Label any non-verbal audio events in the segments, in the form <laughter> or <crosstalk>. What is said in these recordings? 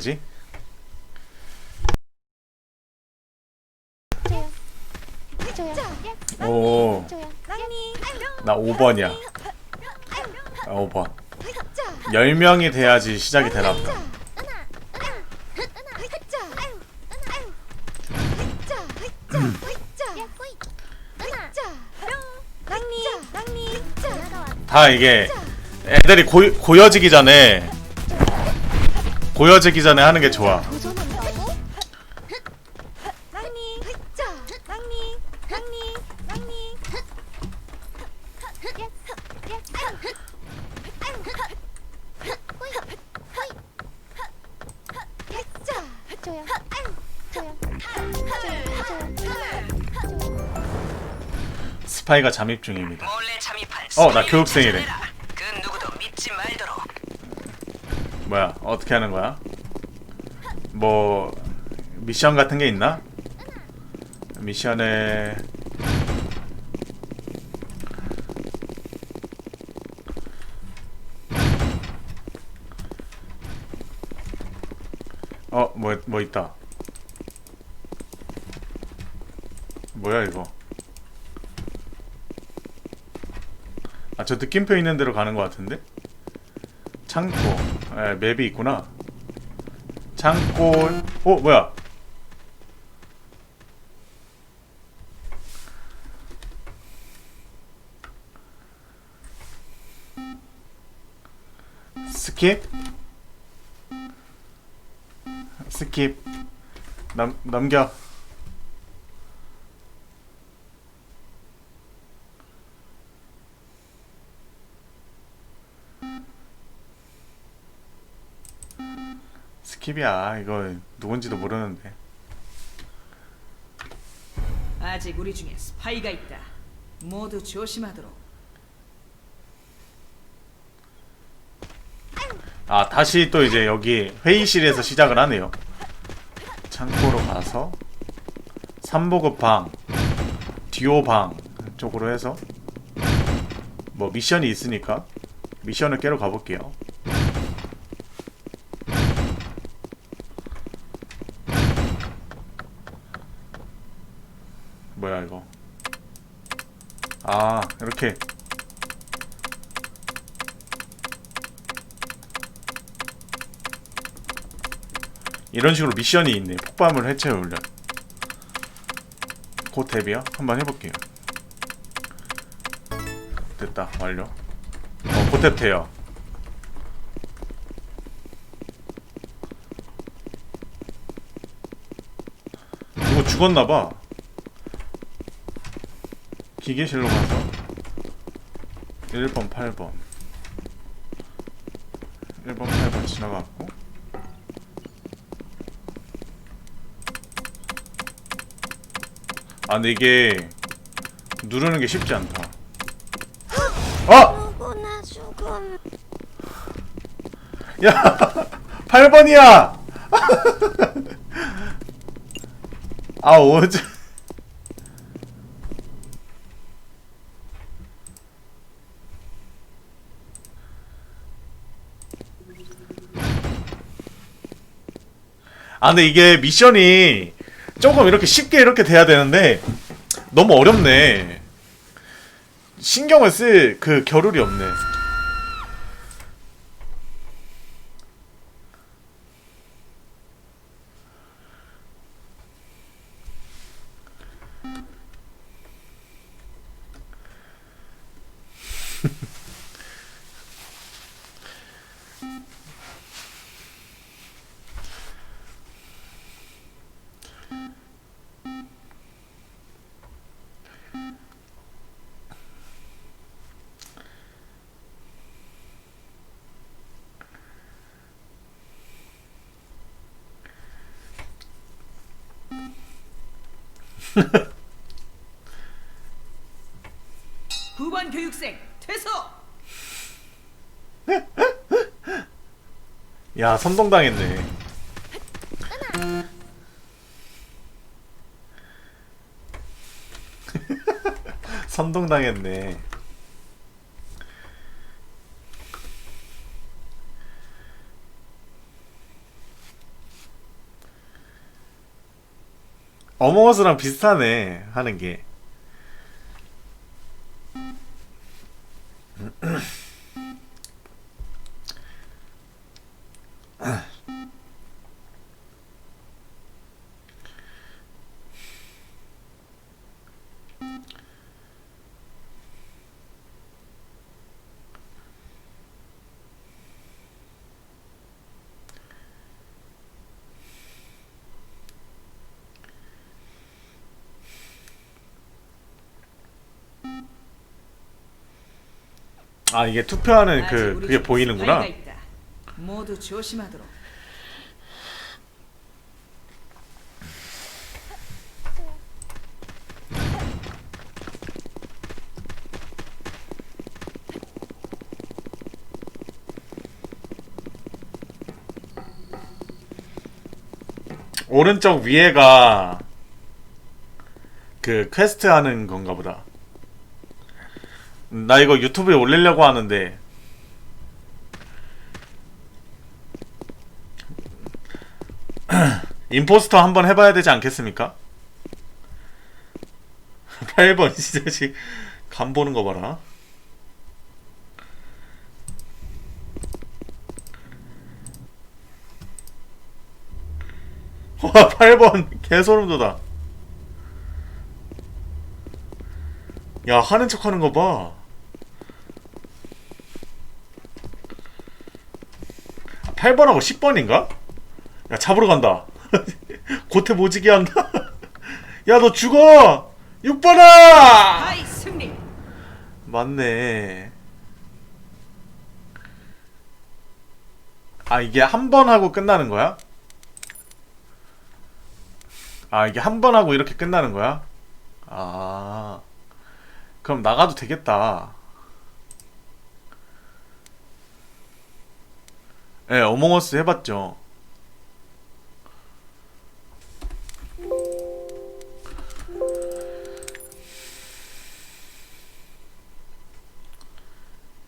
저요. 오. 나 5번이야. 아, 5번. 10명이 돼야지 시작이 되나 보다. 다 이게 애들이 고, 고여지기 전에 고여지기 전에 하는 게 좋아. 도전한다고? 스파이가 잠입 중입니다. 몰래 잠입한 어, 나 교육생이래. 뭐야? 어떻게 하는 거야? 뭐 미션 같은 게 있나? 미션에 어, 뭐, 뭐 있다. 뭐야, 이거. 아, 저 느낌표 있는 데로 가는 것 같은데? 창고. 에, 맵이 있구나. 창고. 어, 뭐야? 스킵? 스킵. 남, 넘겨. 스킵이야. 이거 누군지도 모르는데. 아직 우리 중에 스파이가 있다. 모두 조심하도록. 아 다시 또 이제 여기 회의실에서 시작을 하네요 창고로 가서 삼보급 방 듀오 방 쪽으로 해서 뭐 미션이 있으니까 미션을 깨러 가볼게요 뭐야 이거 아 이렇게 이런 식으로 미션이 있네. 폭발물 해체 훈련. 곧 데뷔요? 한번 해볼게요. 됐다. 완료. 어, 곧 됐대요. 누구 죽었나봐. 기계실로 가서 1번, 8번. 1번, 8번 지나갔고. 아 근데 이게 누르는 게 쉽지 않다 어! 야 8번이야 <laughs> 아 어제 아 근데 이게 미션이 조금 이렇게 쉽게 이렇게 돼야 되는데 너무 어렵네. 신경을 쓸 그 겨를이 없네 <laughs> 구번 교육생 퇴소. <laughs> 야 선동당했네 <laughs> 선동당했네 어몽어스랑 비슷하네 하는 게. 아 이게 투표하는 그 그게 보이는구나. 모두 조심하도록. 오른쪽 위에가 그 퀘스트 하는 건가 보다. 나 이거 유튜브에 올리려고 하는데 <clears throat> 임포스터 한번 해봐야 되지 않겠습니까? 8번 진짜 간 보는 거 봐라. <laughs> 와 8번 개소름 돋아. 야 하는 척 하는 거 봐. 8번하고 10번인가? 야 잡으러 간다. <laughs> 고태 모지게 한다. <laughs> 야 너 죽어. 6번아. 하이 승리. 맞네. 아 이게 한 번 하고 끝나는 거야? 아 이게 한 번 하고 이렇게 끝나는 거야? 아 그럼 나가도 되겠다. 예, 네, 어몽어스 해봤죠.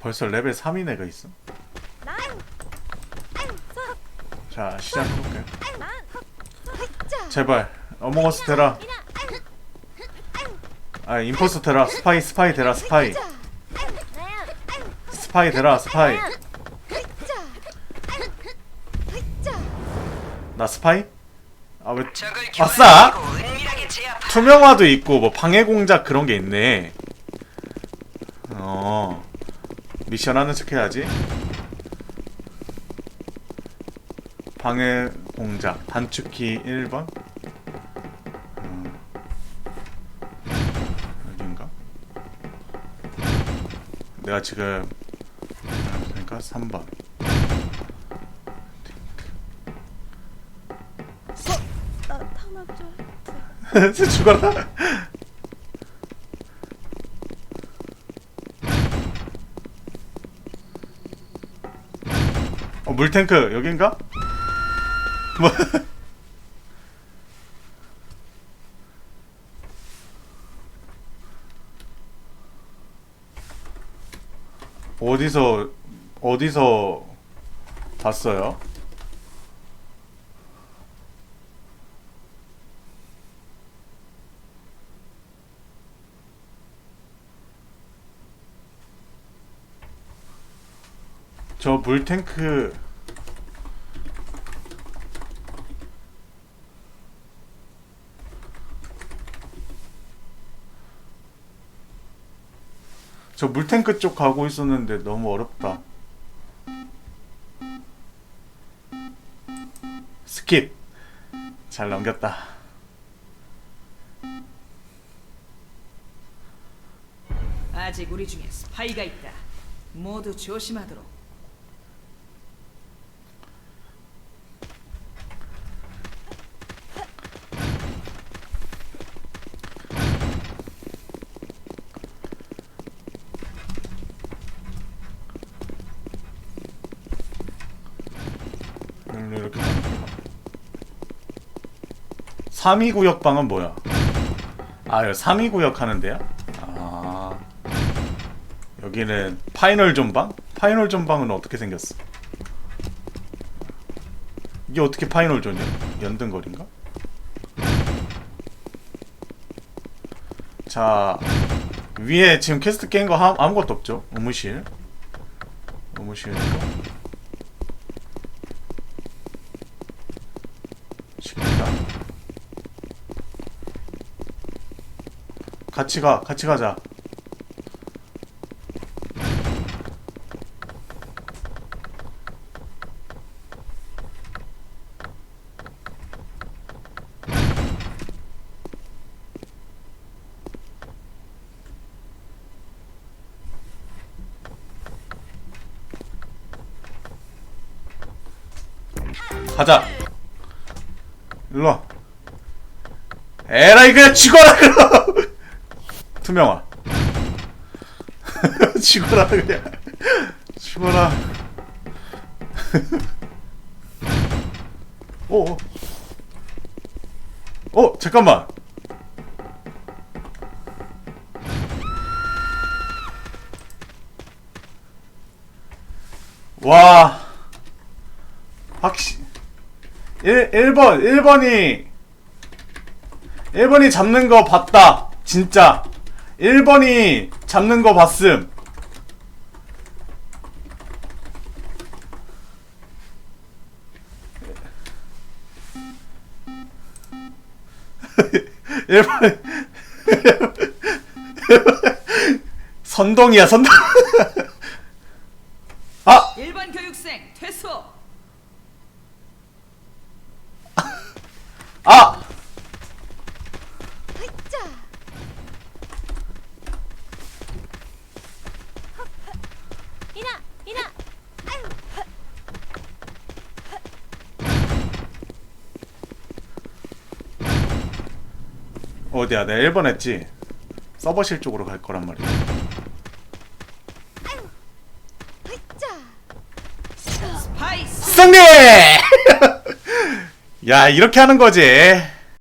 벌써 레벨 3인 애가 있어. 자 시작해볼게요. 제발 어몽어스. 아유. 아 임포스터 되라. 스파이 스파이 되라 스파이. 스파이 되라 스파이. 나 스파이? 아 왜? 아싸! 투명화도 있고 뭐 방해 공작 그런 게 있네. 어 미션 하는 척 해야지. 방해 공작 단축키 1번. 음. 여긴가? 내가 지금 그러니까 3번. <laughs> 죽어라. 어 물탱크 여긴가? 뭐? <laughs> 어디서 어디서 봤어요? 저 물탱크 저 물탱크 쪽 가고 있었는데 너무 어렵다. 스킵. 잘 넘겼다. 아직 우리 중에 스파이가 있다. 모두 조심하도록. 음, 이렇게 3위 구역 방은 뭐야? 아, 여기 3위 구역 하는데요? 아. 여기는 파이널 존방? 파이널 존방은 어떻게 생겼어? 이게 어떻게 파이널 존이야? 연등거리인가? 자 위에 지금 캐스트 깬 거 아무것도 없죠 의무실 의무실 식당 같이 가 같이 가자. 가자. 일로와. 에라이 그냥 죽어라 그럼 투명아 <laughs> 죽어라 그냥. 죽어라. 오, <laughs> 오. 어 잠깐만. 와. 확실 1, 1번 1번이 1번이 잡는 거 봤다. 진짜 1번이 잡는 거 봤음. <laughs> 일번 <laughs> 선동이야 선동. <laughs> 아! 1번 교육생 퇴소. 아! 으이짜 이나 이나. 아유. 어디야? 내가 1번 했지? 서버실 쪽으로 갈 거란 말이야. 승리! <laughs> 야 이렇게 하는 거지